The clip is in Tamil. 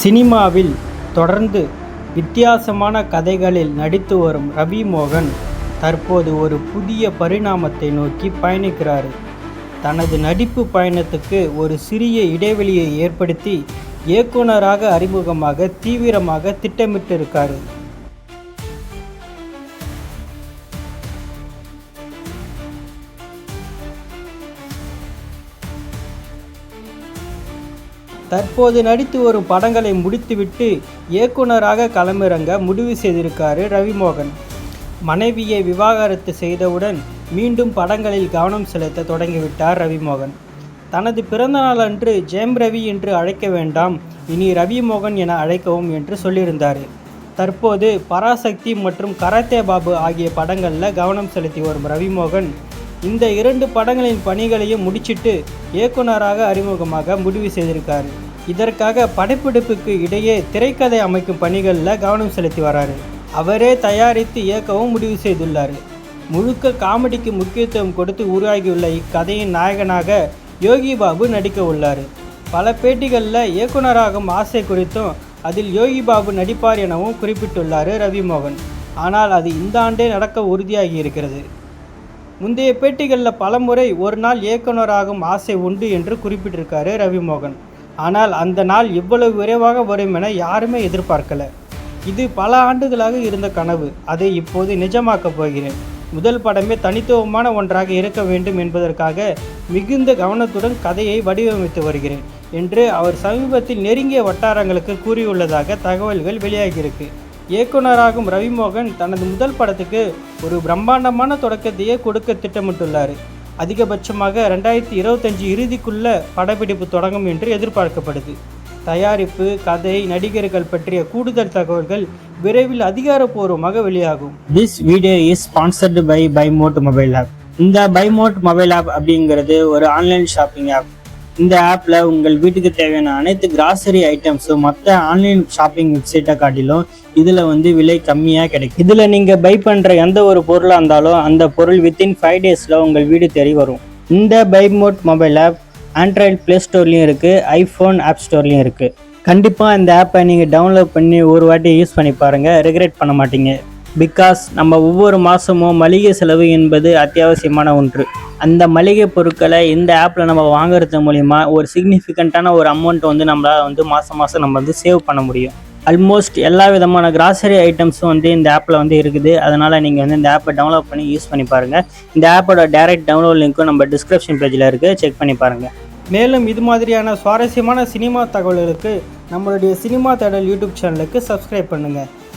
சினிமாவில் தொடர்ந்து வித்தியாசமான கதைகளில் நடித்து வரும் ரவி மோகன் தற்போது ஒரு புதிய பரிணாமத்தை நோக்கி பயணிக்கிறார். தனது நடிப்பு பயணத்துக்கு ஒரு சிறிய இடைவெளியை ஏற்படுத்தி இயக்குனராக அறிமுகமாக தீவிரமாக திட்டமிட்டிருக்காரு. தற்போது நடித்து வரும் படங்களை முடித்துவிட்டு இயக்குனராக களமிறங்க முடிவு செய்திருக்காரு ரவிமோகன். மனைவியை விவாகரத்து செய்தவுடன் மீண்டும் படங்களில் கவனம் செலுத்த தொடங்கிவிட்டார் ரவிமோகன். தனது பிறந்தநாள் அன்று ஜெயம் ரவி என்று அழைக்க வேண்டாம் இனி ரவிமோகன் என அழைக்கவும் என்று சொல்லியிருந்தார். தற்போது பராசக்தி மற்றும் கராத்தே பாபு ஆகிய படங்களில் கவனம் செலுத்தி வரும் ரவிமோகன் இந்த இரண்டு படங்களின் பணிகளையும் முடிச்சிட்டு இயக்குனராக அறிமுகமாக முடிவு செய்திருக்காரு. இதற்காக படப்பிடிப்புக்கு இடையே திரைக்கதை அமைக்கும் பணிகளில் கவனம் செலுத்தி வராரு. அவரே தயாரித்து இயக்கவும் முடிவு செய்துள்ளார். முழுக்க காமெடிக்கு முக்கியத்துவம் கொடுத்து உருவாகியுள்ள இக்கதையின் நாயகனாக யோகி பாபு நடிக்க உள்ளார். பல பேட்டிகளில் இயக்குனராகும் ஆசை குறித்தும் அதில் யோகி பாபு நடிப்பார் எனவும் குறிப்பிட்டுள்ளார் ரவிமோகன். ஆனால் அது இந்த ஆண்டே நடக்க உறுதியாகி இருக்கிறது. முந்தைய பேட்டிகளில் பலமுறை ஒரு நாள் இயக்குனராகும் ஆசை உண்டு என்று குறிப்பிட்டிருக்காரு ரவிமோகன். ஆனால் அந்த நாள் இவ்வளவு விரைவாக வரும் என யாருமே எதிர்பார்க்கல. இது பல ஆண்டுகளாக இருந்த கனவு. அதை இப்போது நிஜமாக்கப் போகிறேன். முதல் படமே தனித்துவமான ஒன்றாக இருக்க வேண்டும் என்பதற்காக மிகுந்த கவனத்துடன் கதையை வடிவமைத்து வருகிறேன் என்று அவர் சமீபத்தில் நெருங்கிய வட்டாரங்களுக்கு கூறியுள்ளதாக தகவல்கள் வெளியாகியிருக்கு. இயக்குனராகும் ரவிமோகன் தனது முதல் படத்துக்கு ஒரு பிரம்மாண்டமான தொடக்கத்தையே கொடுக்க திட்டமிட்டுள்ளார். அதிகபட்சமாக ரெண்டாயிரத்தி இருபத்தஞ்சு இறுதிக்குள்ள படப்பிடிப்பு தொடங்கும் என்று எதிர்பார்க்கப்படுது. தயாரிப்பு கதை நடிகர்கள் பற்றிய கூடுதல் தகவல்கள் விரைவில் அதிகாரப்பூர்வமாக வெளியாகும். This video is sponsored by Bymot mobile app இந்த பைமோட் மொபைல் ஆப் அப்படிங்கிறது ஒரு ஆன்லைன் ஷாப்பிங் ஆப் இந்த ஆப்பில் உங்கள் வீட்டுக்கு தேவையான அனைத்து கிராசரி ஐட்டம்ஸும் மற்ற ஆன்லைன் ஷாப்பிங் வெப்சைட்டை காட்டிலும் இதில் வந்து விலை கம்மியாக கிடைக்கும். இதில் நீங்கள் பை பண்ணுற எந்த ஒரு பொருளாக இருந்தாலும் அந்த பொருள் வித்தின் ஃபைவ் டேஸில் உங்கள் வீடு தேடி வரும். இந்த பைமோட் மொபைல் ஆப் ஆண்ட்ராய்டு ப்ளே ஸ்டோர்லேயும் இருக்குது ஐஃபோன் ஆப் ஸ்டோர்லேயும் இருக்குது கண்டிப்பாக இந்த ஆப்பை நீங்கள் டவுன்லோட் பண்ணி ஒரு வாட்டி யூஸ் பண்ணி பாருங்கள் ரெகுலேட் பண்ண மாட்டீங்க. பிகாஸ் நம்ம ஒவ்வொரு மாதமும் மளிகை செலவு என்பது அத்தியாவசியமான ஒன்று. அந்த மளிகை பொருட்களை இந்த ஆப்பில் நம்ம வாங்குறது மூலிமா ஒரு சிக்னிஃபிகண்ட்டான ஒரு அமௌண்ட்டை வந்து நம்மளால் வந்து மாதம் மாதம் நம்ம வந்து சேவ் பண்ண முடியும். ஆல்மோஸ்ட் எல்லா விதமான கிராசரி ஐட்டம்ஸும் வந்து இந்த ஆப்பில் வந்து இருக்குது. அதனால் நீங்கள் வந்து இந்த ஆப்பை டவுன்லோட் பண்ணி யூஸ் பண்ணி பாருங்கள் இந்த ஆப்போட டைரக்ட் டவுன்லோட் லிங்க்கும் நம்ம டிஸ்கிரிப்ஷன் பேஜில் இருக்குது செக் பண்ணி பாருங்கள் மேலும் இது மாதிரியான சுவாரஸ்யமான சினிமா தகவல்களுக்கு நம்மளுடைய சினிமா தேடல் யூடியூப் சேனலுக்கு சப்ஸ்கிரைப் பண்ணுங்கள்